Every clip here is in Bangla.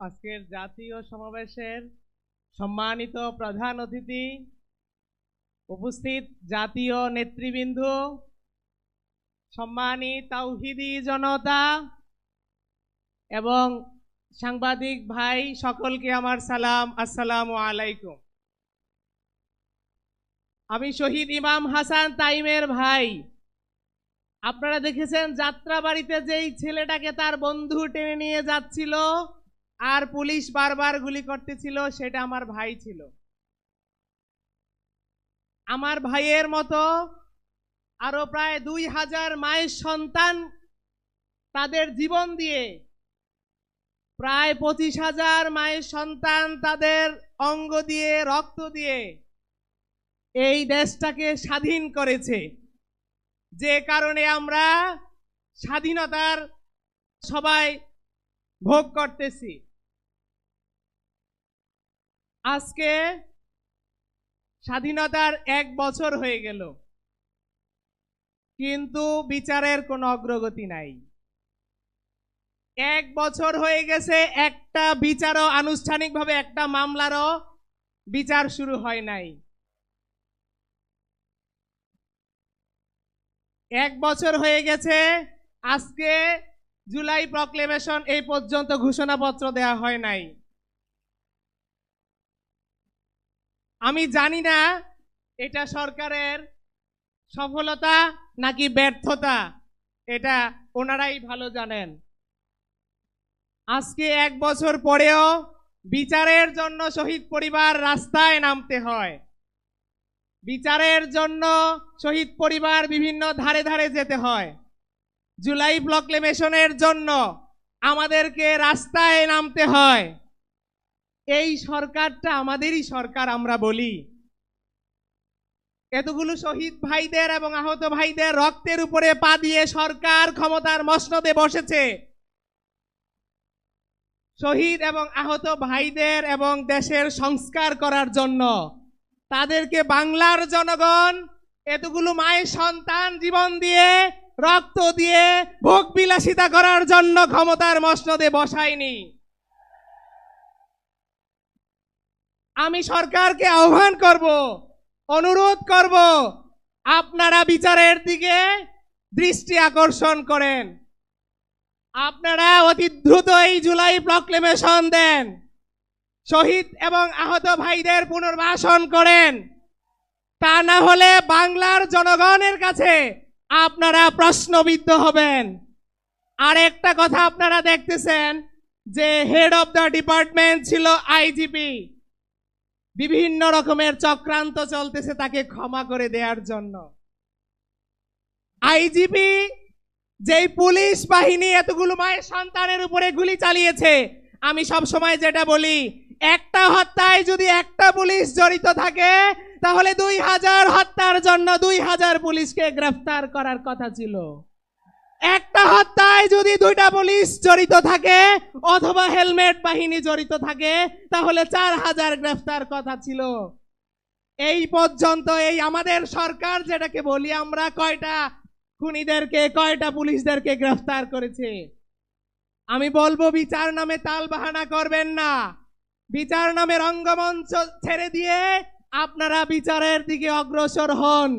আজকের জাতীয় সমাবেশের সম্মানিত প্রধান অতিথি, উপস্থিত জাতীয় নেতৃবৃন্দ, সম্মানী তাওহিদি জনতা এবং সাংবাদিক ভাই সকলকে আমার সালাম, আসসালামু আলাইকুম। আমি শহীদ ইমাম হাসান তাইমের ভাই। আপনারা দেখেছেন যাত্রাবাড়িতে যেই ছেলেটাকে তার বন্ধু টেনে নিয়ে যাচ্ছিল আর পুলিশ বারবার গুলি করতেছিল, সেটা আমার ভাই ছিল। আমার ভাইয়ের মতো আরও প্রায় দুই হাজার মায়ের সন্তান তাদের জীবন দিয়ে প্রায় পঁচিশ হাজার মায়ের সন্তান তাদের অঙ্গ দিয়ে, রক্ত দিয়ে এই দেশটাকে স্বাধীন করেছে। যে কারণে আমরা স্বাধীনতার সবাই ভোগ করতেছি। আজকে স্বাধীনতার এক বছর হয়ে গেল। কিন্তু বিচারের কোনো অগ্রগতি নাই। এক বছর হয়ে গেছে, একটা বিচারও আনুষ্ঠানিকভাবে, একটা মামলারও বিচার শুরু হয় নাই। এক বছর হয়ে গেছে, আজকে জুলাই প্রক্লেমেশন এই পর্যন্ত ঘোষণাপত্র দেয়া হয় নাই। আমি জানি না এটা সরকারের সফলতা নাকি ব্যর্থতা, এটা ওনারাই ভালো জানেন। আজকে এক বছর পরেও বিচারের জন্য শহীদ পরিবার রাস্তায় নামতে হয়। বিচারের জন্য শহীদ পরিবার বিভিন্ন ধারে ধারে যেতে হয়। জুলাই প্রক্লেমেশনের জন্য আমাদেরকে রাস্তায় নামতে হয়। এই সরকারটা আমাদেরই সরকার আমরা বলি। এতগুলো শহীদ ভাইদের এবং আহত ভাইদের রক্তের উপরে পা দিয়ে সরকার ক্ষমতার মসনদে বসেছে। শহীদ এবং আহত ভাইদের এবং দেশের সংস্কার করার জন্য। তাদেরকে বাংলার জনগণ এতগুলো মায়ের সন্তান জীবন দিয়ে, রক্ত দিয়ে ভোগ বিলাসিতা করার জন্য ক্ষমতার মসনদে বসায়নি। আমি সরকারকে আহ্বান করব, অনুরোধ করব, আপনারা বিচারের দিকে দৃষ্টি আকর্ষণ করেন। আপনারা অতি দ্রুত এই জুলাই প্রক্লেমেশন দেন। শহীদ এবং আহত ভাইদের পুনর্বাসন করেন। তা না হলে বাংলার জনগণের কাছে আপনারা প্রশ্নবিদ্ধ হবেন। আর একটা কথা আপনারা দেখতেছেন যে হেড অফ দ্য ডিপার্টমেন্ট ছিল আইজিপি বিভিন্ন রকমের চক্রান্ত চলতেছে তাকে ক্ষমা করে দেওয়ার জন্য। আইজিপি যেই পুলিশ বাহিনী এতগুলো মায়ের সন্তানের উপরে গুলি চালিয়েছে, আমি সব সময় যেটা বলি, একটা হত্যায় যদি একটা পুলিশ জড়িত থাকে, তাহলে দুই হাজার হত্যার জন্য দুই হাজার পুলিশকে গ্রেফতার করার কথা ছিল। একটা হত্যায় যদি দুইটা পুলিশ জড়িত থাকে অথবা হেলমেট বাহিনী জড়িত থাকে, তাহলে চার হাজার গ্রেফতার কথা ছিল। এই পর্যন্ত এই আমাদের সরকার যেটাকে বলি আমরা, কয়টা খুনিদেরকে, কয়টা পুলিশদেরকে গ্রেফতার করেছে? আমি বলব, বিচার নামে তাল বাহানা করবেন না। বিচার নামে রঙ্গমঞ্চ ছেড়ে দিয়ে আপনারা বিচারের দিকে অগ্রসর হন।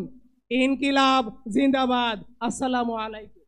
ইনকিলাব, জিন্দাবাদ। আসসালামু আলাইকুম।